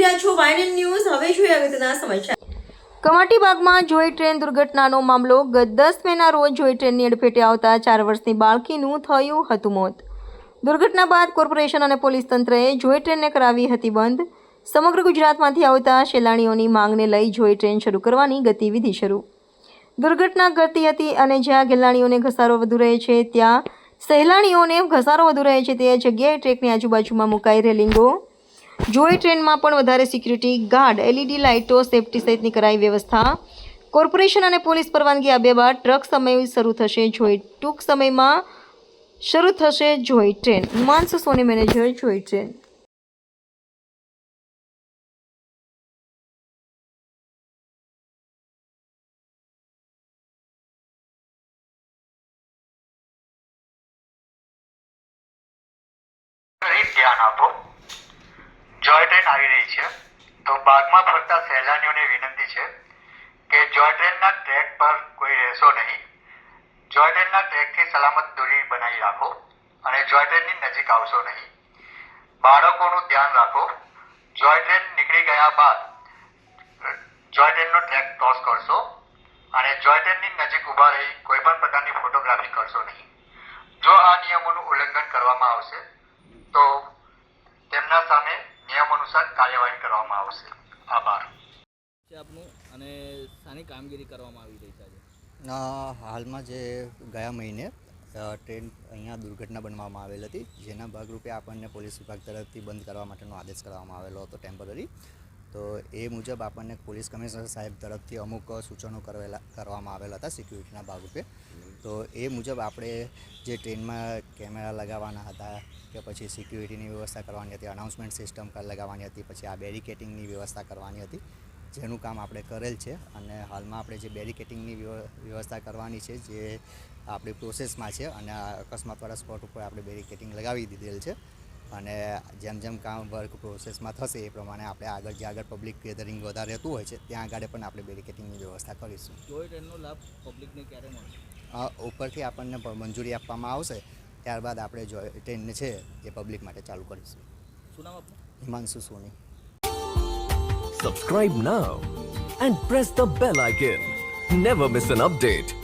રહ્યા છો વાયનન ન્યૂઝ. હવે જોઈએ અગત્યના સમાચાર. કમાટીબાગમાં જોઈ ટ્રેન દુર્ઘટનાનો મામલો. ગત દસ મેના રોજ જોઈ ટ્રેનની અડફેટે આવતા ચાર વર્ષની બાળકીનું થયું હતું મોત. દુર્ઘટના બાદ કોર્પોરેશન અને પોલીસ તંત્રએ જોઈ ટ્રેનને કરાવી હતી બંધ. સમગ્ર ગુજરાતમાંથી આવતા સહેલાણીઓની માંગને લઈ જોઈ ટ્રેન શરૂ કરવાની ગતિવિધિ શરૂ. દુર્ઘટના ઘટતી હતી અને જ્યાં ગેલાણીઓને ઘસારો વધુ રહે છે, ત્યાં સહેલાણીઓને ઘસારો વધુ રહે છે, તે જગ્યાએ ટ્રેકની આજુબાજુમાં મુકાઈ રેલિંગો જોઈ ટ્રેનમાં પણ વધારે સિક્યુરિટી ગાર્ડ એલઈડી લાઇટો, સેફટી સહિતની કરાઈ વ્યવસ્થા. કોર્પોરેશન અને પોલીસ પરવાનગી આપ્યા બાદ ટ્રક સમય શરૂ થશે જોઈ, ટૂંક સમયમાં શરૂ થશે Joy train. Himanshu Soni manager Joy train. ધ્યાન આપો આવી રહી છે. તો બાગમાં ફરતા સહેલાણીઓને વિનંતી છે કે જોય ટ્રેનના ટ્રેક પર કોઈ રહેશો નહીં. જોય ટ્રેનના ટ્રેકથી સલામત દૂરી બનાવી રાખો અને જોય ટ્રેનની નજીક આવશો નહીં. બાળકોનું ધ્યાન રાખો. જોય ટ્રેન નીકળી ગયા બાદ જોય ટ્રેનનો ટ્રેક ક્રોસ કરશો અને જોય ટ્રેનની નજીક ઊભા રહી કોઈ પણ પ્રકારની ફોટોગ્રાફી કરશો નહીં. જો આ નિયમોનું ઉલ્લંઘન કરવામાં આવશે, તો તેમના સામે અનુસાર કાર્યવાહી કરવામાં આવશે. આભાર. આપનું અને શાની કામગીરી કરવામાં આવી રહી છે હાલમાં જે ગયા મહિને ટ્રેન અહીંયા દુર્ઘટના બનવામાં આવેલ હતી જેના ભાગરૂપે આપણને પોલીસ વિભાગ તરફથી બંધ કરવા માટેનો આદેશ કરવામાં આવેલો હતો ટેમ્પરરી. તો એ મુજબ આપણને પોલીસ કમિશનર સાહેબ તરફથી અમુક સૂચનો કરેલા કરવામાં આવેલા હતા સિક્યુરિટીના ભાગરૂપે. તો એ મુજબ આપણે જે ટ્રેનમાં કેમેરા લગાવવાના હતા કે પછી સિક્યુરિટીની વ્યવસ્થા કરવાની હતી અનાઉન્સમેન્ટ સિસ્ટમ લગાવવાની હતી, પછી આ બેરિકેટિંગની વ્યવસ્થા કરવાની હતી, જેનું કામ આપણે કરેલ છે. અને હાલમાં આપણે જે બેરિકેટિંગની વ્યવસ્થા કરવાની છે, જે આપણી પ્રોસેસમાં છે, અને અકસ્માતવાળા સ્પોટ ઉપર આપણે બેરિકેટિંગ લગાવી દીધેલ છે. અને જેમ જેમ કામ વર્ક પ્રોસેસમાં થશે, એ પ્રમાણે આપણે આગળ જે આગળ પબ્લિક ગેધરિંગ વધારે રહેતું હોય છે, ત્યાં આગળ પણ આપણે બેરિકેટિંગની વ્યવસ્થા કરીશું. લાભ પબ્લિકને ક્યારે મળશે? ઉપરથી આપણને મંજૂરી આપવામાં આવશે. ત્યારબાદ આપણે જો ટ્રેનને છે એ પબ્લિક માટે ચાલુ કરીશું. શું નામ આપનું? Himanshu Soni. Subscribe now and press the bell icon never miss an update.